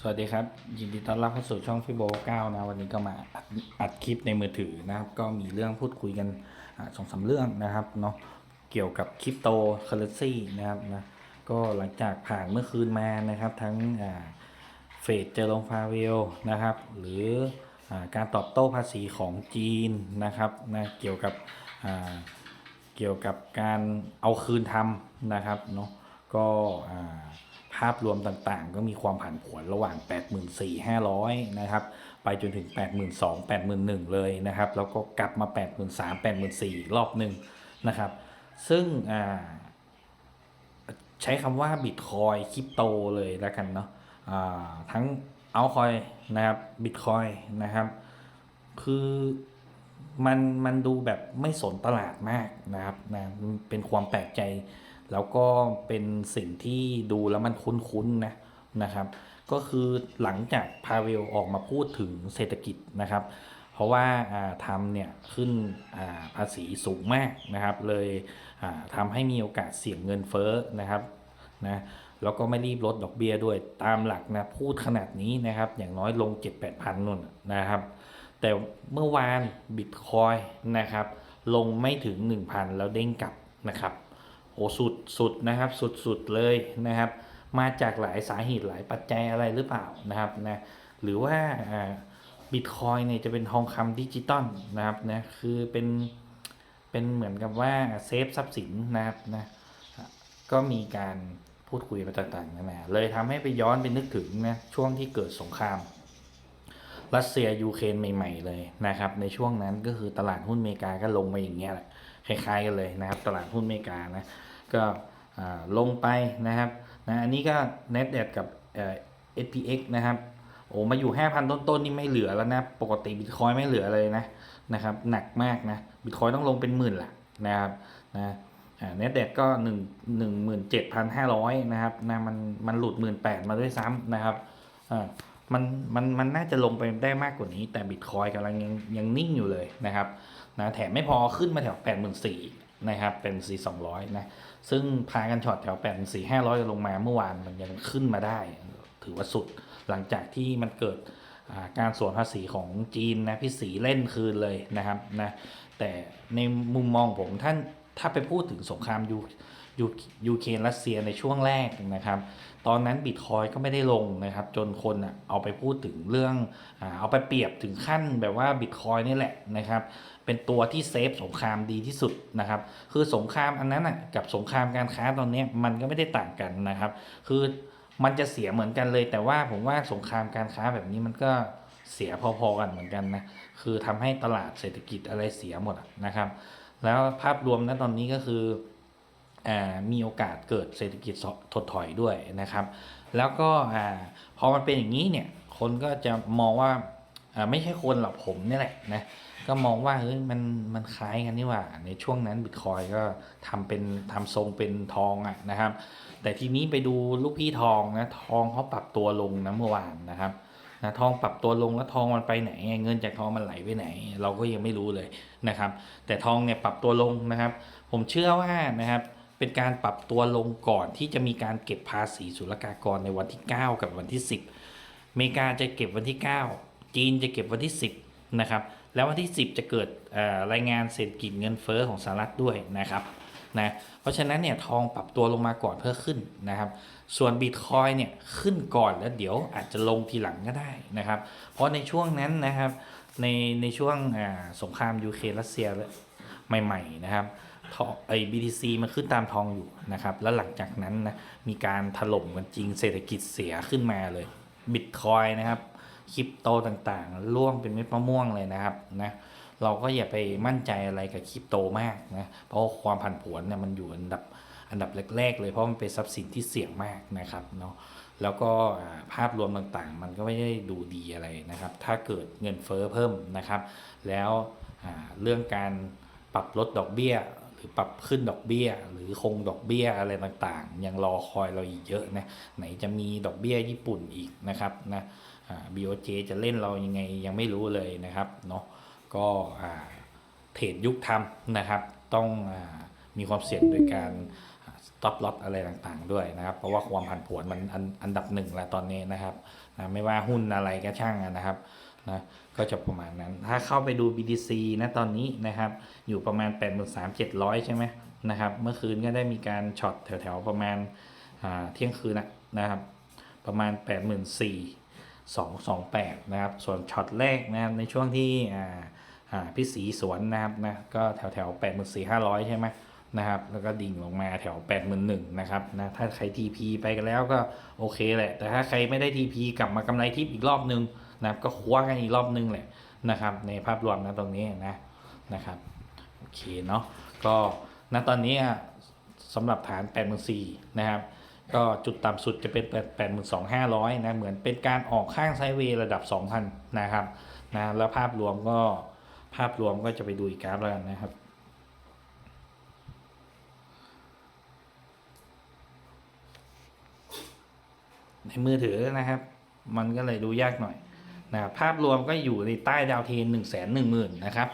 สวัสดีครับ ยินดีต้อนรับเข้าสู่ช่องฟิโบเก้านะวันนี้ก็มาอัดอัดคลิปในมือถือนะครับ ก็มีเรื่องพูดคุยกันสองสามเรื่องนะครับเนาะเกี่ยวกับคริปโตเคอเรนซีนะครับนะก็หลังจากผ่านเมื่อคืนมานะครับ ทั้งเฟดเจอร์ลงฟาเวลนะครับ หรืออการตอบโต้ภาษีของจีนนะครับนะเกี่ยวกับเกี่ยวกับการเอาคืนทำนะครับเนาะก็อ่า ภาพรวมต่างๆ ก็มีความผันผวนระหว่าง 84,500 นะครับ ไปจนถึง 82,000 81,000 เลยนะครับ แล้วก็กลับมา 83,000 84,000 รอบหนึ่งนะครับ ซึ่งใช้คำว่าบิตคอยคริปโตเลยแล้วกันเนาะทั้งเอาคอยนะครับบิตคอยนะครับ คือมันมันดูแบบไม่สนตลาดมากนะครับนะเป็นความแปลกใจ แล้วก็เป็นสิ่งที่ดูแล้วมันคุ้นๆนะนะครับ ก็คือหลังจากพาเวลออกมาพูดถึงเศรษฐกิจนะครับ เพราะว่าทำเนี่ยขึ้นาภาษีสูงมากนะครับ เลยอ่าทำให้มีโอกาสเสี่ยงเงินเฟ้อนะครับนะแล้วก็ไม่รีบลดดอกเบี้ยด้วยตามหลักนะพูดขนาดนี้นะครับ อย่างน้อยลง 7-8พันนู่นนะครับ แต่เมื่อวานบิตคอยนะครับ ลงไม่ถึง 1,000 แล้วเด้งกลับนะครับ โอ้สุดสุดนะครับสุดสุดเลยนะครับ มาจากหลายสาเหตุหลายปัจจัยอะไรหรือเปล่านะครับนะหรือว่าบิตคอยเนี่ยจะเป็นทองคำดิจิตอลนะครับนะคือเป็นเป็นเหมือนกับว่าเซฟทรัพย์สินนะครับนะก็มีการพูดคุยมาต่างๆนานาเลยทำให้ไปย้อนไปนึกถึงนะช่วงที่เกิดสงคราม รัสเซียยูเครนใหม่ ๆ เลยนะครับ ในช่วงนั้นก็คือตลาดหุ้นอเมริกาก็ลงมาอย่างเงี้ยแหละคล้ายๆกันเลยนะครับ ตลาดหุ้นอเมริกานะ ก็ลงไปนะครับนะอันนี้ก็ n e t เดกับเอ่อ SPX นะครับโอ้มาอยู่ 5,000 ต้นๆนี่ไม่เหลือแล้วนะ ปกติบิตคอยไม่เหลือเลยนะนะครับหนักมากนะบิตคอยต้องลงเป็นหมื่นละนะครับนะอ่า net เดก็หนึ่งหนึ่งหมื่นเจ็ดพันห้าร้อยนะครับนะมันมันหลุดหมื่นแปดมาด้วยซ้ำนะครับอ่ามันมันมันน่าจะลงไปได้มากกว่านี้ แต่บิตคอยกำลังยังยังนิ่งอยู่เลยนะครับนะแถมไม่พอขึ้นมาแถว8 4 0 0 0นะครับเป็น4 200นะ ซึ่งพากันช็อตแถวแปดสี่ห้าร้อยลงมาเมื่อวานมันยังขึ้นมาได้ ถือว่าสุดหลังจากที่มันเกิดการสวนภาษีของจีนนะพี่สีเล่นคืนเลยนะครับนะแต่ในมุมมองผมท่านถ้าไปพูดถึงสงครามยู ยูยูเครนรัสเซียในช่วงแรกนะครับ ตอนนั้นบิตคอยก็ไม่ได้ลงนะครับ จนคนอะเอาไปพูดถึงเรื่องเอาไปเปรียบถึงขั้นแบบว่าบิตคอยนี่แหละนะครับ เป็นตัวที่เซฟสงครามดีที่สุดนะครับ คือสงครามอันนั้นกับสงครามการค้าตอนนี้มันก็ไม่ได้ต่างกันนะครับ คือมันจะเสียเหมือนกันเลย แต่ว่าผมว่าสงครามการค้าแบบนี้มันก็เสียพอๆกันเหมือนกันนะ คือทำให้ตลาดเศรษฐกิจอะไรเสียหมดนะครับ แล้วภาพรวมนะตอนนี้ก็คือ มีโอกาสเกิดเศรษฐกิจถดถอยด้วยนะครับ แล้วก็พอมันเป็นอย่างนี้เนี่ยคนก็จะมองว่าไม่ใช่คนหรอกผมนี่แหละนะก็มองว่าเฮ้ยมันมันคล้ายกันนี่หว่า ในช่วงนั้นบิตคอยก็ทำเป็นทำทรงเป็นทองอะนะครับ แต่ทีนี้ไปดูลูกพี่ทองนะทองเขาปรับตัวลงนะเมื่อวานนะครับนะทองปรับตัวลงแล้วทองมันไปไหน เงินจากทองมันไหลไปไหน เราก็ยังไม่รู้เลยนะครับ แต่ทองเนี่ยปรับตัวลงนะครับ ผมเชื่อว่านะครับ เป็นการปรับตัวลงก่อนที่จะมีการเก็บภาษีศุลกากรในวันที่ 9 กับวันที่ 10อเมริกาจะเก็บวันที่ 9 จีนจะเก็บวันที่ 10 นะครับ แล้ววันที่ 10 จะเกิดรายงานเศรษฐกิจเงินเฟ้อของสหรัฐด้วยนะครับนะเพราะฉะนั้นเนี่ยทองปรับตัวลงมาก่อนเพื่อขึ้นนะครับ ส่วนบิตคอยเนี่ยขึ้นก่อนแล้วเดี๋ยวอาจจะลงทีหลังก็ได้นะครับ เพราะในช่วงนั้นนะครับในในช่วงสงครามยูเครนรัสเซียใหม่ ๆ นะครับ ไอ้ BTC มันขึ้นตามทองอยู่นะครับ แล้วหลังจากนั้นนะมีการถล่มกันจริงเศรษฐกิจเสียขึ้นมาเลยบิตคอยนะครับคริปโตต่างๆร่วงเป็นเม็ดมะม่วงเลยนะครับนะเราก็อย่าไปมั่นใจอะไรกับคริปโตมากนะเพราะความผันผวนเนี่ยมันอยู่อันดับอันดับแรกๆ เลยเพราะมันเป็นทรัพย์สินที่เสี่ยงมากนะครับเนาะแล้วก็ภาพรวมต่างๆ มันก็ไม่ได้ดูดีอะไรนะครับ ถ้าเกิดเงินเฟ้อเพิ่มนะครับ แล้วเรื่องการปรับลดดอกเบี้ย หรือปรับขึ้นดอกเบี้ย หรือคงดอกเบี้ยอะไรต่างๆ ยังรอคอยเราอีกเยอะนะไหนจะมีดอกเบี้ยญี่ปุ่นอีกนะครับนะอ่า BOJ จะเล่นเรายังไงยังไม่รู้เลยนะครับเนาะก็อ่าเทรดยุคทำนะครับ ต้องอามีความเสี่ยงโดยการ stop loss อะไรต่างๆด้วยนะครับ เพราะว่าความผันผวนมันอันอันดับหนึ่งแล้วตอนนี้นะครับนะไม่ว่าหุ้นอะไรก็ช่างนะครับ นะก็จะประมาณนั้น ถ้าเข้าไปดู BTC นะตอนนี้นะครับอยู่ประมาณ 83,700 ใช่ไหมนะครับเมื่อคืนก็ได้มีการช็อตแถวๆ ประมาณเที่ยงคืนนะนะครับประมาณ 84,228นะครับส่วนช็อตแรกนะครับในช่วงที่พี่สีสวนนะครับนะก็แถวๆ84,500ใช่ไหมนะครับแล้วก็ดิ่งลงมาแถว81,000นะครับนะถ้าใคร TP ไปกันแล้วก็โอเคแหละ แต่ถ้าใครไม่ได้ TP กลับมากำไรทิปอีกรอบนึง นะครับก็คว้ากันอีกรอบนึงแหละนะครับ ในภาพรวมนะตรงนี้นะนะครับโอเคเนาะก็ณตอนนี้สำหรับฐาน84,000นสี่นะครับก็จุดต่ำสุดจะเป็น82,500นะเหมือนเป็นการออกข้างไซด์เวย์ระดับ 2,000 นะครับนะแล้วภาพรวมก็ภาพรวมก็จะไปดูอีกกราฟแล้วกันนะครับในมือถือนะครับ มันก็เลยดูยากหน่อย นะครับภาพรวมก็อยู่ในใต้ดาวเทน1นึ่งแสนหนึ่งหมื่นนะครับ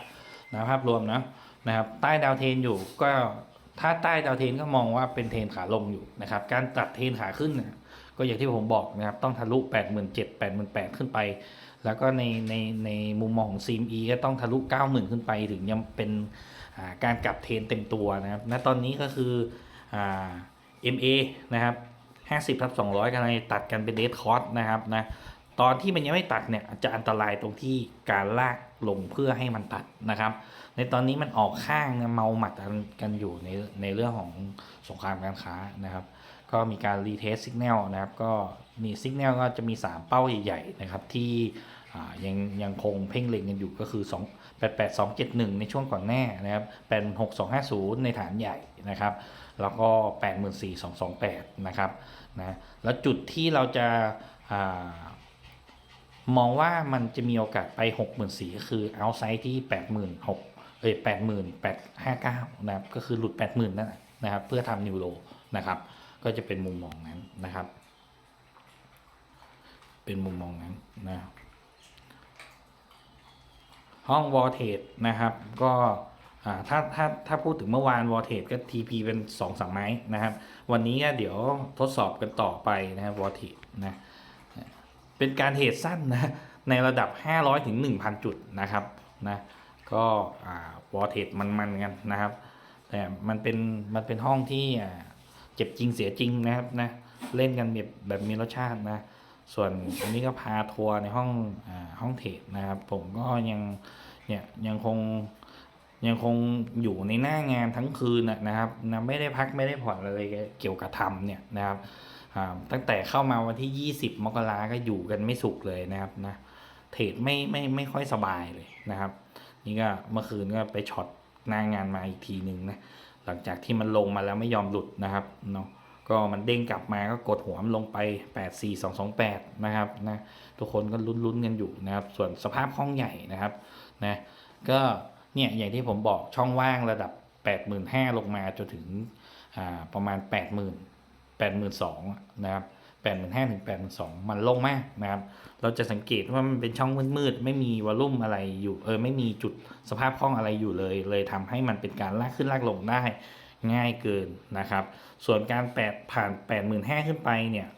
นะภาพรวมนะนะครับใต้ดาวเทนอยู่ก็ถ้าใต้ดาวเทนก็มองว่าเป็นเทนขาลงอยู่นะครับการตัดเทนขาขึ้นนี่ยก็อย่างที่ผมบอกนะครับต้องทะลุ 8 7 0 0 0 8 8 0 0 0ขึ้นไป แล้วก็ในในในมุมมองของ CME ก็ต้องทะลุ 90,000 ขึ้นไปถึงยังเป็นาการกลับเทนเต็มตัวนะครับณตอนนี้ก็คืออ MA นะครับ50ทับ200กำลังตัดกันเป็นเดทคอร์สนะครับนะ ตอนที่มันยังไม่ตัดเนี่ยอาจจะอันตรายตรงที่การลากลงเพื่อให้มันตัดนะครับ ในตอนนี้มันออกข้างเนี่ยเมาหมัดกันกันอยู่ในในเรื่องของสงครามการค้านะครับ ก็มีการรีเทสสัญญาณนะครับ ก็มีสัญญาณก็จะมี 3 เป้าใหญ่ๆนะครับที่ยังยังคงเพ่งเล็งกันอยู่ก็คือ 2 8 8 2 7 1 ในช่วงก่อนหน้านะครับ8 6 2 5 0 ในฐานใหญ่นะครับ แล้วก็ 84,228 นะครับนะแล้วจุดที่เราจะอา มองว่ามันจะมีโอกาสไป 64,000คือ outside ที่ 86,000เอ้ย8 8 5 9นะครับก็คือหลุด 80,000นั่นนะครับเพื่อทำนิวโรนะครับ ก็จะเป็นมุมมองนั้นนะครับ เป็นมุมมองนั้นนะครับห้องวอลเทดนะครับ ก็อ่าถ้าถ้าถ้าพูดถึงเมื่อวานวอลเทดก็ TP เป็นสองสามไม้นะครับ วันนี้เดี๋ยวทดสอบกันต่อไปนะครับวอลเทดนะ เป็นการเทรดสั้นนะในระดับ 500ถึง1,000 จุดนะครับนะก็วอลเทดมันๆกันนะครับ แต่มันเป็นมันเป็นห้องที่อ่าเจ็บจริงเสียจริงนะครับนะเล่นกันแบบแบบมีรสชาตินะส่วนอันนี้ก็พาทัวร์ในห้องอาห้องเทรดนะครับ ผมก็ยังเนี่ยยังคงยังคงอยู่ในหน้างานทั้งคืนนะนะครับนะไม่ได้พักไม่ได้ผ่อนอะไรเกี่ยวกับทำเนี่ยนะครับ ตั้งแต่เข้ามาวันที่ 20 มกราก็อยู่กันไม่สุขเลยนะครับนะเทรดไม่ไม่ไม่ค่อยสบายเลยนะครับ นี่ก็เมื่อคืนก็ไปช็อตหน้างานมาอีกทีหนึ่งนะหลังจากที่มันลงมาแล้วไม่ยอมหลุดนะครับเนาะก็มันเด้งกลับมาก็กดหัวมันลงไป 8 4 2 2 8 นะครับนะทุกคนก็ลุ้นๆกันอยู่นะครับ ส่วนสภาพห้องใหญ่นะครับนะก็เนี่ยอย่างที่ผมบอกช่องว่างระดับ 85,000 ลงมาจนถึงประมาณ 80,000 82,000นะครับ85,000ถึง82,000มันลงมากนะครับ เราจะสังเกตว่ามันเป็นช่องมืดๆไม่มีวอลลุ่มอะไรอยู่เออไม่มีจุดสภาพคล่องอะไรอยู่เลย เลยทำให้มันเป็นการลากขึ้นลากลงได้ง่ายเกินนะครับ ส่วนการแปดผ่าน8 5 0 0 0ขึ้นไปเนี่ย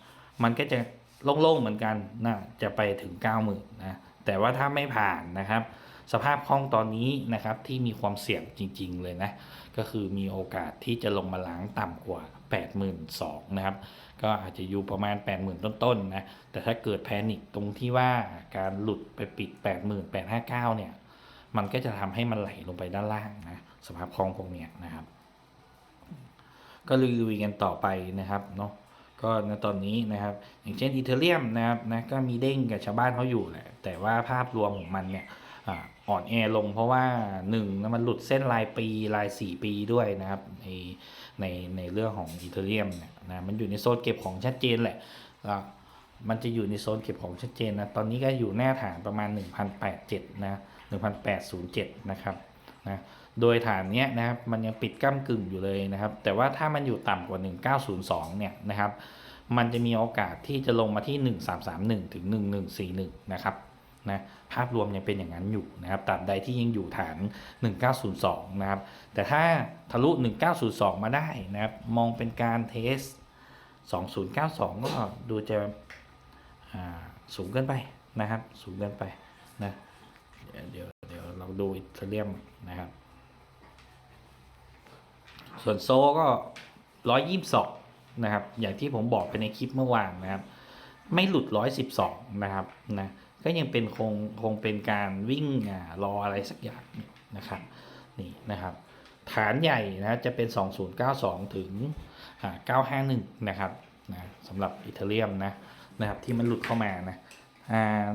มันก็จะโล่งๆเหมือนกันนะจะไปถึง90,000นะแต่ว่าถ้าไม่ผ่านนะครับ สภาพคล่องตอนนี้นะครับที่มีความเสี่ยงจริง ๆ เลยนะ ก็คือมีโอกาสที่จะลงมาล้างต่ำกว่า 82,000นะครับ ก็อาจจะอยู่ประมาณ 80,000 ต้นๆนะ แต่ถ้าเกิดแพนิคตรงที่ว่าการหลุดไปปิด80,859เนี่ย มันก็จะทำให้มันไหลลงไปด้านล่างนะสภาพคล่องพวกเนี้ยนะครับ ก็ลุยๆกันต่อไปนะครับเนาะก็ในตอนนี้นะครับ อย่างเช่นอีเทเรียมนะครับนะก็มีเด้งกับชาวบ้านเขาอยู่แหละแต่ว่าภาพรวมของมันเนี่ย อ่อนแอลงเพราะว่าหนึ่งมันหลุดเส้นรายปีราย4ปีด้วยนะครับ ในในในเรื่องของอีเทเรียมเนี่ยนะมันอยู่ในโซนเก็บของชัดเจนแหละแล้วมันจะอยู่ในโซนเก็บของชัดเจนนะตอนนี้ก็อยู่หน้าฐานประมาณ 1,087นะ1,807นะครับนะโดยฐานเนี้ยนะครับมันยังปิดก้ากึ่งอยู่เลยนะครับ แต่ว่าถ้ามันอยู่ต่ำกว่า 1902เนี่ยนะครับมันจะมีโอกาสที่จะลงมาที่ 1331 ถึง 1141 นะครับ นะภาพรวมยังเป็นอย่างนั้นอยู่นะครับตราบใดที่ยังอยู่ฐาน 1902 นะครับ แต่ถ้าทะลุ 1902 มาได้นะครับ มองเป็นการเทส 2092 ก็ดูจะสูงเกินไปนะครับ สูงเกินไปนะเดี๋ยวเดี๋ยวเราดูอิตาเลียมนะครับ ส่วนโซก็ร้อยยี่สิบสองนะครับ อย่างที่ผมบอกไปในคลิปเมื่อวานนะครับ ไม่หลุดร้อยสิบสองนะครับนะ ก็ยังเป็นคงคงเป็นการวิ่งอ่ารออะไรสักอย่างนะครับนี่นะครับ ฐานใหญ่นะจะเป็น 2092 ถึงอ่า951 นะครับนะสำหรับอิตาเลียมนะนะครับที่มันหลุดเข้ามานะอ่า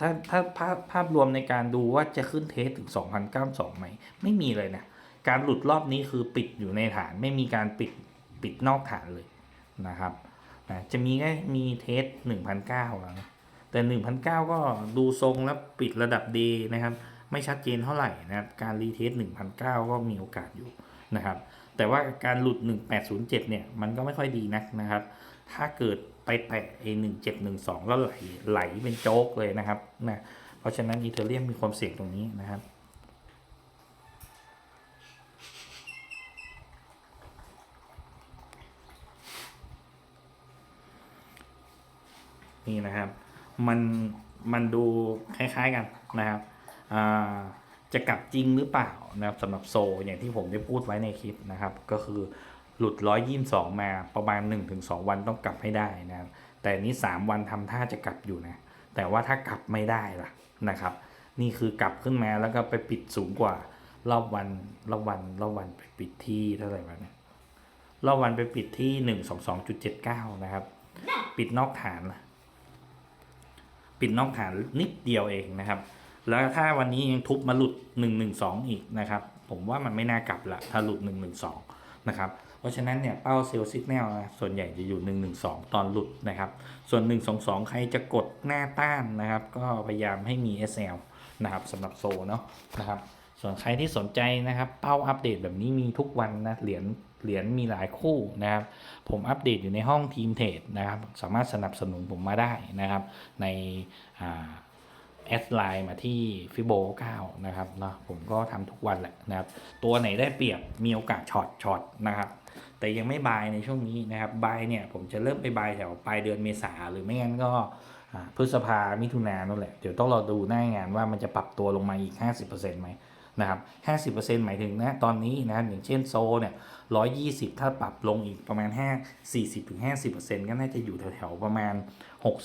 ถ้าถ้าภาพภาพรวมในการดูว่าจะขึ้นเทสถึง 2092ไหมไม่มีเลยนะ การหลุดรอบนี้คือปิดอยู่ในฐานไม่มีการปิดปิดนอกฐานเลยนะครับนะจะมีแค่มีเทส1,009แล้วนะ แต่1,009ก็ดูทรงแล้วปิดระดับดีนะครับ ไม่ชัดเจนเท่าไหร่นะครับ การรีเทส1,009 ก็มีโอกาสอยู่นะครับ แต่ว่าการหลุด 1807 เนี่ย มันก็ไม่ค่อยดีนักนะครับ ถ้าเกิดไปแตะไอ้1712 แล้วไหลไหลเป็นโจ๊กเลยนะครับนะเพราะฉะนั้นอีเทเรียมมีความเสี่ยงตรงนี้นะครับนี่นะครับ มันมันดูคล้ายๆกันนะครับจะกลับจริงหรือเปล่านะครับสำหรับโซอย่างที่ผมได้พูดไว้ในคลิปนะครับ ก็คือหลุด122มาประมาณ 1-2 วันต้องกลับให้ได้นะครับแต่นี้ 3 วันทำท่าจะกลับอยู่นะ แต่ว่าถ้ากลับไม่ได้ล่ะนะครับ นี่คือกลับขึ้นมาแล้วก็ไปปิดสูงกว่ารอบวันรอบวันรอบวันไปปิดที่เท่าไหร่วะเนี่ยรอบวันไปปิดที่ 122.79 นะครับ ปิดนอกฐานนะ ปิดนอกฐานนิดเดียวเองนะครับ แล้วถ้าวันนี้ยังทุบมาหลุด 112 อีกนะครับ ผมว่ามันไม่น่ากลับละถ้าหลุด 112 นะครับ เพราะฉะนั้นเนี่ยเป้าเซลล์ซิกแนลนะส่วนใหญ่จะอยู่ 112 ตอนหลุดนะครับ ส่วน 122 ใครจะกดหน้าต้านนะครับ ก็พยายามให้มี SL นะครับสำหรับโซเนาะนะครับส่วนใครที่สนใจนะครับ เป้าอัปเดตแบบนี้มีทุกวันนะเหรียญ เหรียญมีหลายคู่นะครับ ผมอัปเดตอยู่ในห้องทีมเทรดนะครับ สามารถสนับสนุนผมมาได้นะครับ ในแอดไลน์มาที่ฟิโบ9นะครับเนาะผมก็ทำทุกวันแหละนะครับ ตัวไหนได้เปรียบมีโอกาสช็อตช็อตนะครับ แต่ยังไม่บายในช่วงนี้นะครับบายเนี่ยผมจะเริ่มไปบายแถวปลายเดือนเมษาหรือไม่งั้นก็อ่าพฤษภามิถุนายนนั่นแหละ เดี๋ยวต้องรอดูหน้างานว่ามันจะปรับตัวลงมาอีก 50%ไหม นะครับ50%หมายถึงนะตอนนี้นะครับอย่างเช่นโซเนี่ย120ถ้าปรับลงอีกประมาณ5 40-50%ก็น่าจะอยู่แถวๆประมาณ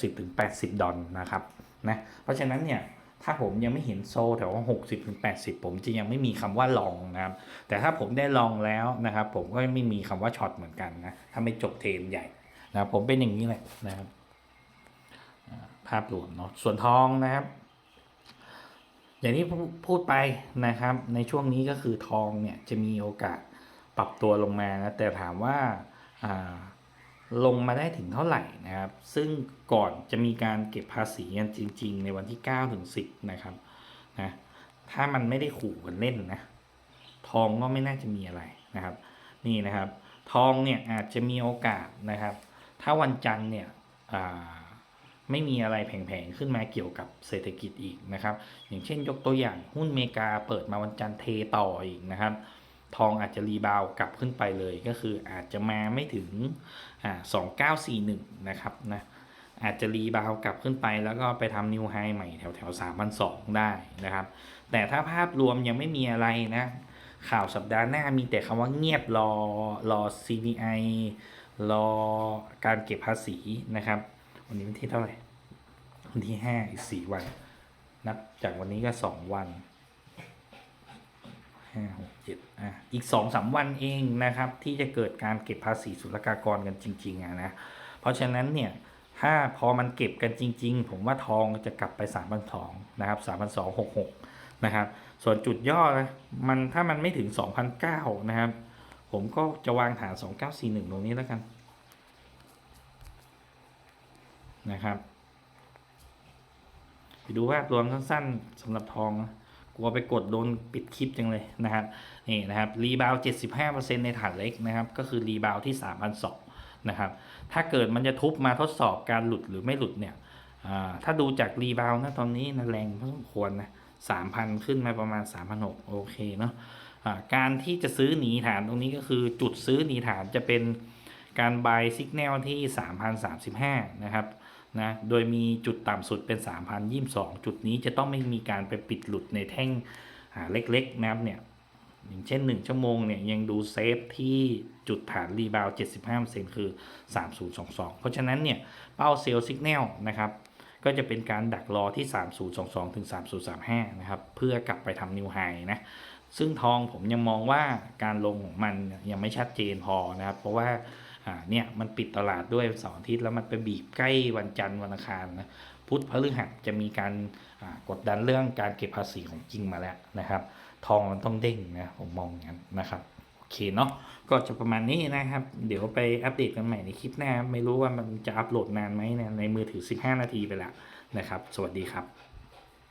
60-80ดอลนะครับนะเพราะฉะนั้นเนี่ยถ้าผมยังไม่เห็นโซแถวว่า60ถึง80ผมจะยังไม่มีคำว่าลองนะครับ แต่ถ้าผมได้ลองแล้วนะครับ ผมก็ไม่มีคำว่าช็อตเหมือนกันนะถ้าไม่จบเทรนใหญ่นะครับผมเป็นอย่างนี้แหละนะครับภาพรวมเนาะส่วนทองนะครับ อย่างที่พูดไปนะครับ ในช่วงนี้ก็คือทองเนี่ยจะมีโอกาสปรับตัวลงมานะแต่ถามว่าาลงมาได้ถึงเท่าไหร่นะครับ ซึ่งก่อนจะมีการเก็บภาษีกันจริง ๆ ในวันที่9ถึง10 นะครับนะถ้ามันไม่ได้ขู่กันเล่นนะ ทองก็ไม่น่าจะมีอะไรนะครับ นี่นะครับ ทองเนี่ยอาจจะมีโอกาสนะครับ ถ้าวันจันทร์เนี่ยอ่า ไม่มีอะไรแผงๆขึ้นมาเกี่ยวกับเศรษฐกิจอีกนะครับ อย่างเช่นยกตัวอย่างหุ้นเมกาเปิดมาวันจันทร์เทต่ออีกนะครับ ทองอาจจะรีบาวกลับขึ้นไปเลยก็คืออาจจะมาไม่ถึงอ่าสองเก้าสี่หนึ่งนะครับนะอาจจะรีบาวกลับขึ้นไปแล้วก็ไปทำนิวไฮใหม่แถวแถวสามพันสองได้นะครับ แต่ถ้าภาพรวมยังไม่มีอะไรนะ ข่าวสัปดาห์หน้ามีแต่คำว่าเงียบรอรอ CPI รอการเก็บภาษีนะครับ วันนี้วันที่เท่าไหร่ วันที่ห้าอีกสี่วัน นับจากวันนี้ก็สองวันห้าหกเจ็ดอะอีกสองสามวันเองนะครับ ที่จะเกิดการเก็บภาษีศุลกากรกันจริงๆอะนะ เพราะฉะนั้นเนี่ยถ้าพอมันเก็บกันจริง ๆ ผมว่าทองจะกลับไป3 2 0 0นะครับ3,266นะครับ ส่วนจุดย่อนะมันถ้ามันไม่ถึง 2,009นะครับ ผมก็จะวางฐาน 2941 ตรงนี้แล้วกัน นะครับ ไปดูภาพรวมสั้นๆสำหรับทอง กลัวไปกดโดนปิดคลิปจังเลยนะครับนี่นะครับรีบาว75%ในฐานเล็กนะครับ ก็คือรีบาวที่3,200นะครับ ถ้าเกิดมันจะทุบมาทดสอบการหลุดหรือไม่หลุดเนี่ยถ้าดูจากรีบาวนะตอนนี้นะแรงพอสมควรนะสามพันขึ้นมาประมาณสามพันหกโอเคเนาะอ่าการที่จะซื้อหนีฐานตรงนี้ก็คือจุดซื้อหนีฐานจะเป็นการ buy signal ที่ 3,035 นะครับ นะ โดยมีจุดต่ำสุดเป็น 3,022 จุดนี้จะต้องไม่มีการไปปิดหลุดในแท่งเล็กๆนะครับเนี่ย อย่างเช่น 1 ชั่วโมงเนี่ยยังดูเซฟที่จุดฐานรีบาว 75%คือ 3022 เพราะฉะนั้นเนี่ยเป้าเซลล์สัญญาณนะครับก็จะเป็นการดักรอที่ 3022 ถึง 3035 นะครับ เพื่อกลับไปทำนิวไฮนะ ซึ่งทองผมยังมองว่าการลงของมันยังไม่ชัดเจนพอนะครับ เพราะว่า อ่าเนี่ยมันปิดตลาดด้วยเสาร์อาทิตย์แล้วมันไปบีบใกล้วันจันทร์วันอังคารนะพุธพฤหัสจะมีการกดดันเรื่องการเก็บภาษีของจริงมาแล้วนะครับ ทองมันต้องเด้งนะผมมองอย่างนั้นนะครับโอเคเนาะก็จะประมาณนี้นะครับ เดี๋ยวไปอัปเดตกันใหม่ในคลิปหน้า ไม่รู้ว่ามันจะอัปโหลดนานไหมนี่ยในมือถือ 15 นาทีไปแล้วนะครับ สวัสดีครับ